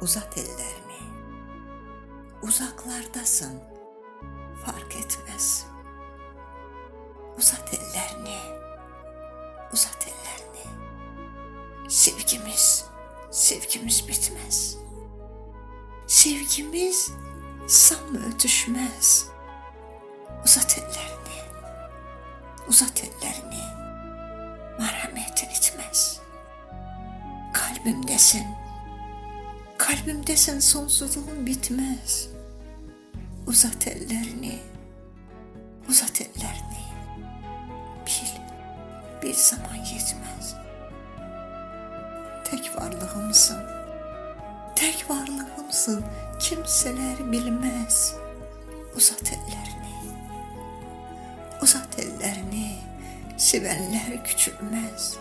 Uzat ellerini. Uzaklardasın. Fark etmez. Uzat ellerini. Uzat ellerini. Sevgimiz, sevgimiz bitmez. Sevgimiz sam ötüşmez. Uzat ellerini. Uzat ellerini. Merhametin itmez. Kalbimdesin. Kalbimdesin sonsuzluğun bitmez. Uzat ellerini. Uzat ellerini. Bil, bir zaman yetmez. Tek varlığımsın. Tek varlığımsın. Kimseler bilmez. Uzat ellerini. Uzat ellerini. Sevenler küçülmez.